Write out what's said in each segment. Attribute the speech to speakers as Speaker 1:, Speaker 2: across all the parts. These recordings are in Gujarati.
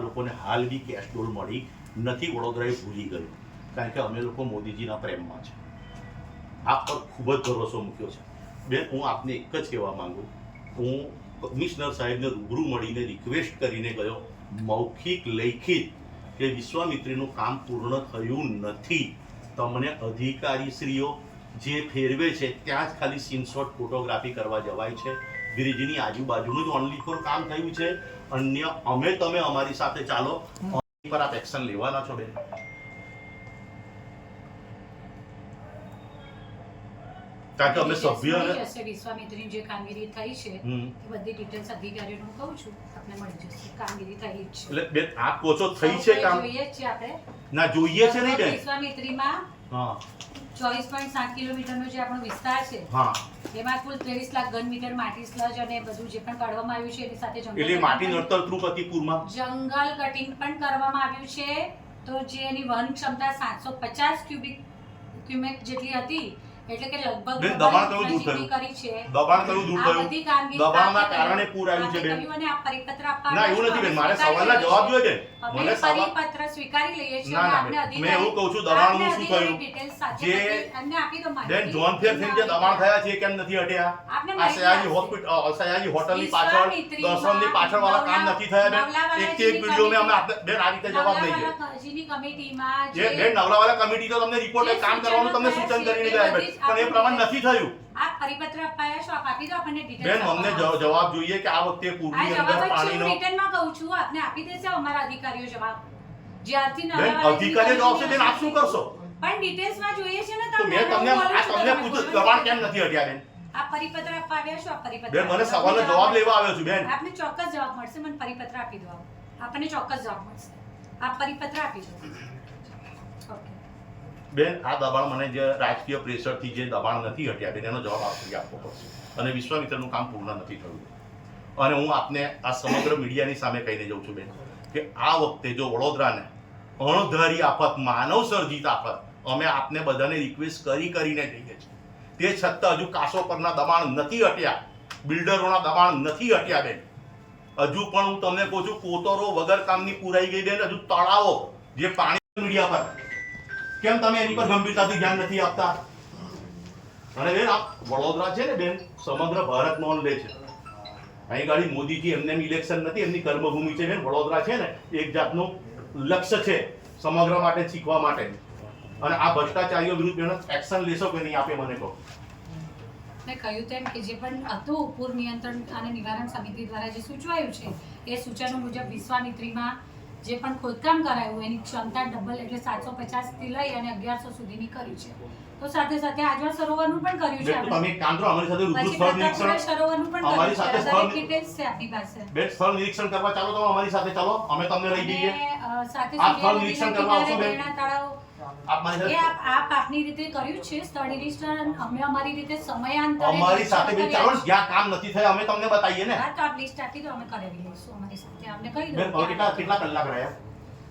Speaker 1: લોકોને હાલ બી કેશ ડોલ મળી નથી, વડોદરાએ ભૂલી ગયું. કારણ કે અમે લોકો મોદીજીના પ્રેમમાં છે. આપ પર ખૂબ જ ભરોસો મૂક્યો છે. બેન, હું આપને એક જ કહેવા માંગુ. હું કમિશનર સાહેબને રૂબરૂ મળીને રિક્વેસ્ટ કરીને ગયો. મૌખિક, લેખિત કે વિશ્વામિત્રીનું કામ પૂર્ણ થયું નથી. તમને અધિકારીશ્રીઓ જે ફેરવે છે, ત્યાં જ ખાલી સીનશોટ ફોટોગ્રાફી કરવા જવાય છે. બ્રિજની આજુબાજુનું જ ઓનલી ફોર કામ થયું છે. અન્ય અમે તમે અમારી સાથે ચાલો. પર આપ એક્શન લેવાના છો બેન. કારણ કે અમે સભ્ય
Speaker 2: મળી વિશ્વામિત્રીની જે કામગીરી થઈ છે એ બધી ડિટેલ્સ અધિકારીઓને હું કહું છું. આપને મળી જશે. કામગીરી થઈ છે.
Speaker 1: એટલે બેન આપ કહો છો થઈ છે કામ?
Speaker 2: જોઈએ છે આપણે.
Speaker 1: ના જોઈએ છે નહીં બેન.
Speaker 2: વિશ્વામિત્રીમાં
Speaker 1: હા.
Speaker 2: ચોવીસ પોઈન્ટ સાત કિલોમીટરનો જે આપણો વિસ્તાર છે
Speaker 1: હા.
Speaker 2: એમાં કુલ ત્રેવીસ લાખ ઘન મીટર માટી સ્લજ અને બધું જે પણ કાઢવામાં આવ્યું છે એની સાથે જંગલ
Speaker 1: એટલે માટી નડતર થ્રુ
Speaker 2: જંગલ કટિંગ પણ કરવામાં આવ્યું છે. તો જે એની વહન ક્ષમતા સાતસો પચાસ ક્યુબિક ક્યુમેક જેટલી હતી એટલે કે લગભગ
Speaker 1: બેન, દબાણ કયું દૂર થયું?
Speaker 2: કરી છે
Speaker 1: દબાણ કયું દૂર થયું. દબાણના કારણે પૂર આવ્યું છે બેન.
Speaker 2: મને આપ પરિપત્ર આપવા
Speaker 1: ના એવું નથી બેન. મારે સવાલના જવાબ. જોઈએ બેન. મને
Speaker 2: પરિપત્ર સ્વીકારી લઈએ છીએ
Speaker 1: ના ના
Speaker 2: આપને અધિકારી-
Speaker 1: મેં એવું કહું છું દબાણનું
Speaker 2: નું
Speaker 1: શું થયું જે-
Speaker 2: અમને આપી દો માહિતી.
Speaker 1: બેન જોન ફેર થઈને જે દબાણ થયા છે કેમ નથી હટ્યા? આ સયાજી હોસ્પિટલ સયાજી હોટલની પાછળ
Speaker 2: દર્શન
Speaker 1: દર્શનની પાછળ વાળા કામ નથી થયા બેન. એક એક વિડિયો મે અમે બેન આ રીતે જવાબ દઈએ. છે
Speaker 2: કમિટીમાં
Speaker 1: જે બેન નવલાવાલા કમિટી તો તમને રિપોર્ટ કામ કરવાનું તમને
Speaker 2: સૂચન
Speaker 1: કરીને
Speaker 2: છે,
Speaker 1: ગયા બેન પણ એ પ્રમાણ નથી થયું.
Speaker 2: આપ પરિપત્ર અપાયા છો આપ આપી દો આપણને ડિટેલ
Speaker 1: બેન અમને જવાબ જોઈએ કે આ વખતે પૂરની અંદર પાણીનો
Speaker 2: રિટર્નમાં કહું છું આપને આપી દેશે અમારા અધિકારીઓ જવાબ. જ્યારથી નવલાવાલા
Speaker 1: અધિકારીઓ જવાબ છે બેન આપ શું કરશો?
Speaker 2: પણ ડિટેલ્સમાં જોઈએ છે ને
Speaker 1: તો
Speaker 2: તમને
Speaker 1: મેં તમને આ તમને
Speaker 2: તમે
Speaker 1: દબાણ કેમ નથી હટ્યા બેન?
Speaker 2: આ પરિપત્ર આપવા આવ્યા છો આ પરિપત્ર
Speaker 1: બેન મને સવાલનો જવાબ લેવા આવ્યો છું બેન.
Speaker 2: આપને ચોક્કસ જવાબ મળશે મને પરિપત્ર આપી દો. આપ. આપણને ચોક્કસ જવાબ મળશે. આપ પરિપત્ર આપી દો. ઓકે.
Speaker 1: બેન, આ દબાણ મને જે રાજકીય પ્રેશરથી જે દબાણ નથી હટ્યા, બેન જવાબ આપી આપવો પડશે. અને વિશ્વામિત્રનું કામ પૂર્ણ નથી થયું. અને હું આપને આ સમગ્ર મીડિયાની સામે કહીને જઉં છું, બેન, કે આ વખતે જો વડોદરાને અણધારી આફત માનવ સર્જિત આફત, અમે આપને બધાને રિક્વેસ્ટ કરી કરીને જઈએ છીએ. તે છતાં હજુ કાસો પરના દબાણ નથી હટ્યા. બિલ્ડરોના દબાણ નથી હટ્યા, બેન. હજુ પણ હું તમને કહું છું, કોતરો વગર કામની પુરાઈ ગઈ, બેન. હજુ તળાવો, જે પાણી મીડિયા પર કેમ તમે એની પર ગંભીરતાથી ધ્યાન નથી આપતા? અને બેન આ વડોદરા છે ને બેન, સમગ્ર ભારત નોન લે છે. અહીં ગાડી મોદીજી એમને ઇલેક્શન નથી, એમની કર્મભૂમિ છે બેન, વડોદરા છે ને, એક જાતનું લક્ષ્ય છે સમગ્ર માટે, શીખવા માટે. અને આ ભ્રષ્ટાચારીઓ વિરુદ્ધ એક્શન લેશો કે નહીં, આપે મને કહો.
Speaker 2: મેં કહ્યું તેમ કે જે પણ હતું પૂર નિયંત્રણ અને નિવારણ સમિતિ દ્વારા જે સૂચવાયું છે, એ સૂચનો મુજબ વિશ્વામિત્રીમાં જે પણ ખોદકામ કરાયું એની ક્ષમતા ડબલ એટલે સાતસો થી લઈ અને અગિયારસો સુધીની કરી છે. તો સાથે સાથે આજવા સરોવરનું પણ કર્યું છે
Speaker 1: તમે કામ કરો અમારી સાથે રૂબરૂ સ્થળ નિરીક્ષણ
Speaker 2: સરોવરનું પણ
Speaker 1: અમારી
Speaker 2: કર્યું છે.
Speaker 1: સાથે સ્થળ-
Speaker 2: ડિટેલ્સ છે આપની પાસે.
Speaker 1: બેન સ્થળ નિરીક્ષણ કરવા ચાલો તો અમારી સાથે ચાલો. અમે તમને લઈ જઈએ.
Speaker 2: સાથે
Speaker 1: આપ સ્થળ નિરીક્ષણ કરવા આવશો બેન?
Speaker 2: તળાવ
Speaker 1: આપ મારી
Speaker 2: એ આપ આપ આપની રીતે કર્યું છે સ્થળ નિરીક્ષણ. અમે અમારી રીતે સમયાંતરે
Speaker 1: અમારી સાથે બેન ચાલો જ્યાં કામ નથી થયા અમે તમને બતાવીએ ને.
Speaker 2: હા તો આપ લિસ્ટ આપી દો અમે કરાવી લઈશું અમારી સાથે અમને કહી દો
Speaker 1: કેટલા કેટલા કલાક રહ્યા?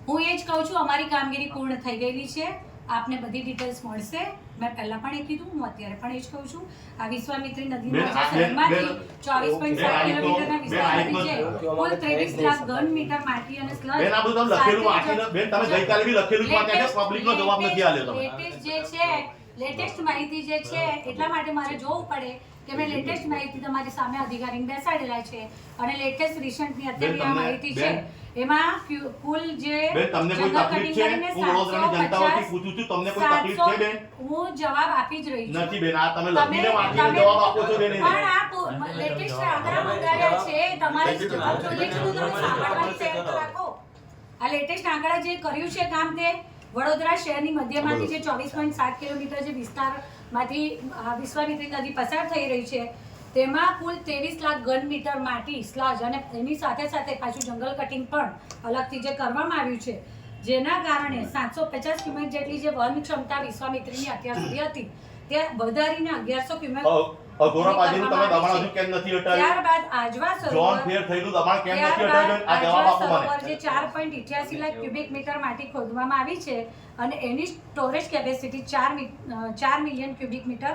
Speaker 2: હું એ જ કહું છું અમારી કામગીરી પૂર્ણ થઈ ગયેલી છે. આપને બધી ડિટેલ્સ મળશે. મેં પહેલા પણ એ કીધું હું અત્યારે પણ એ જ કહું છું. આ વિશ્વામિત્રી
Speaker 1: નદી
Speaker 2: નદીના શહેરમાંથી ચોવીસ પોઈન્ટ સાત કિલોમીટરના વિસ્તારમાંથી છે કુલ ત્રેવીસ લાખ ઘન મીટર માટી અને સ્લજ
Speaker 1: બેન આ બધું લખેલું વાંચીને બેન તમે ગઈકાલે બી લખેલું જ પબ્લિકનો જવાબ નથી આલ્યો તમે
Speaker 2: લેટેસ્ટ જે છે લેટેસ્ટ માહિતી જે છે એટલા માટે મારે જોવું પડે કે મેં લેટેસ્ટ માહિતી તમારી સામે અધિકારીને બેસાડેલા છે અને લેટેસ્ટ રિસન્ટની અત્યારની આ માહિતી છે. એમાં કુલ જે
Speaker 1: તમને કોઈ તકલીફ છે? હું વડોદરાની જનતા વતી
Speaker 2: 750
Speaker 1: પૂછું છું તમને કોઈ તકલીફ છે બેન?
Speaker 2: હું જવાબ આપી જ રહી છું.
Speaker 1: નથી બેન આ તમે લખીને વાંચીને જવાબ આપો છો બેન
Speaker 2: પણ આ લેટેસ્ટ આંકડા મંગાવ્યા છે તમારે જવાબ જોઈએ છે તો તમે સાંભળવાની રાખો. આ લેટેસ્ટ આંકડા જે કર્યું છે કામ તે વડોદરા શહેરની મધ્યમાંથી જે ચોવીસ પોઈન્ટ સાત કિલોમીટર જે વિસ્તારમાંથી વિશ્વામિત્રી નદી પસાર થઈ રહી છે તેમાં કુલ ત્રેવીસ લાખ ઘન મીટર માટી સ્લજ અને એની સાથે સાથે પાછું જંગલ કટિંગ પણ અલગથી જે કરવામાં આવ્યું છે જેના કારણે સાતસો પચાસ ક્યુમેક જેટલી જે વન ક્ષમતા વિશ્વામિત્રીની અત્યાર સુધી હતી તે વધારીને અગિયારસો ક્યુમેક
Speaker 1: અ- અઘોરા પાજીનું તમે દબાણ હજુ કેમ નથી હટાવ્યું?
Speaker 2: ત્યારબાદ આજવા
Speaker 1: જોન ફેર થયેલું દબાણ કેમ નથી હટાવ્યું? આ જવાબ આપો મને.
Speaker 2: જે ચાર પોઈન્ટ ઇઠ્યાસી લાખ ક્યુબિક મીટર માટી ખોદવામાં આવી છે અને એની સ્ટોરેજ કેપેસિટી ચાર મિ- અ, ચાર મિલિયન ક્યુબિક મીટર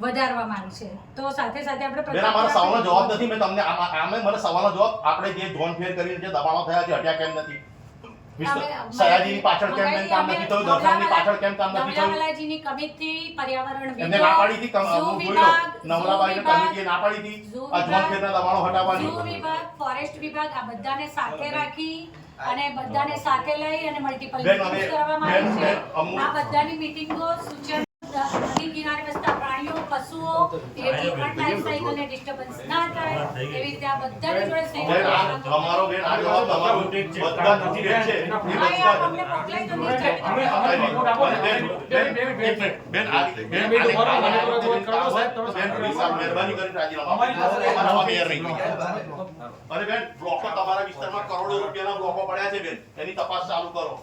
Speaker 2: વધારવામાં આવી છે. તો સાથે સાથે આપણે
Speaker 1: બેન મારા સવાલનો જવાબ નથી મેં તમને આમે મને સવાલનો જવાબ આપણે જે જોન ફેર કરીને જે દબાણો થયા છે હટ્યા કેમ નથી? સયાજીની પાછળ કેમ કેમ કામ નથી થયું? દર્શનની પાછળ કેમ કામ નથી થયું?
Speaker 2: નવલાવાલાજીની કમિટી પર્યાવરણ
Speaker 1: એમને ના પાડી હતી
Speaker 2: વિભાગ,
Speaker 1: નવલાબાઈને કમિટીએ ના પાડી હતી. જોન
Speaker 2: વિભાગ,
Speaker 1: દબાણો હટાવવાની.
Speaker 2: ઝૂ વિભાગ ફોરેસ્ટ વિભાગ આ બધાને સાથે રાખી અને બધાને સાથે લઈ અને મલ્ટીપલ કરવામાં આવી છે. આ બધાની મીટિંગો સૂચન નદી કિનારે વસતા પ્રાણીઓ પશુઓ એ પણ લાઈફ સાયકલને ડિસ્ટર્બન્સ ના થાય એવી રીતે આ બધાની જોડે
Speaker 1: સહી તમારો બેન આ જવાબ તમારો બધા નથી રહે છે એ બધા
Speaker 2: આપ અમને મોકલાઈ દો ને.
Speaker 3: અમે- અમે રિપોર્ટ આપો ને.
Speaker 1: બેન, બેન, બેન. બેન, આ- બેન,
Speaker 3: બેન રહો,
Speaker 1: આ-
Speaker 3: મને કરો, સાહેબ, તમે
Speaker 1: બેન, આ મહેરબાની કરીને રાજીનામા
Speaker 3: અમારી પાસે.
Speaker 1: અમારા મેયર નહીં. અને બેન બ્લોકો તમારા વિસ્તારમાં કરોડો રૂપિયાના બ્લોકો પડ્યા છે બેન એની તપાસ ચાલુ કરો.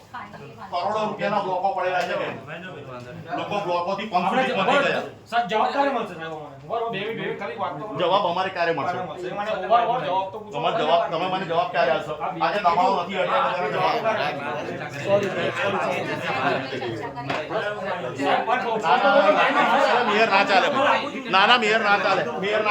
Speaker 1: કરોડો રૂપિયાના બ્લોકો પડેલા છે બેન લોકો બ્લોકોથી પંપ
Speaker 3: આપણે
Speaker 1: સુધી ગયા
Speaker 3: સાહેબ જવાબ ક્યારે મળશે સાહેબ અમને? બરોબર, બે મિનિટ, બે ખાલી વાત તો
Speaker 1: જવાબ અમારે ક્યારે મળશે
Speaker 3: ક્યારે મળશે? મને જવાબ તો પૂછો.
Speaker 1: તમારો જવાબ તમે મને જવાબ ક્યારે આપશો આજે તમારો નથી હટ્યા જવાબ
Speaker 2: ચર્ચા કરી.
Speaker 1: ના, ના, મેયર ના ચાલે ના ના મેયર ના ચાલે મેયર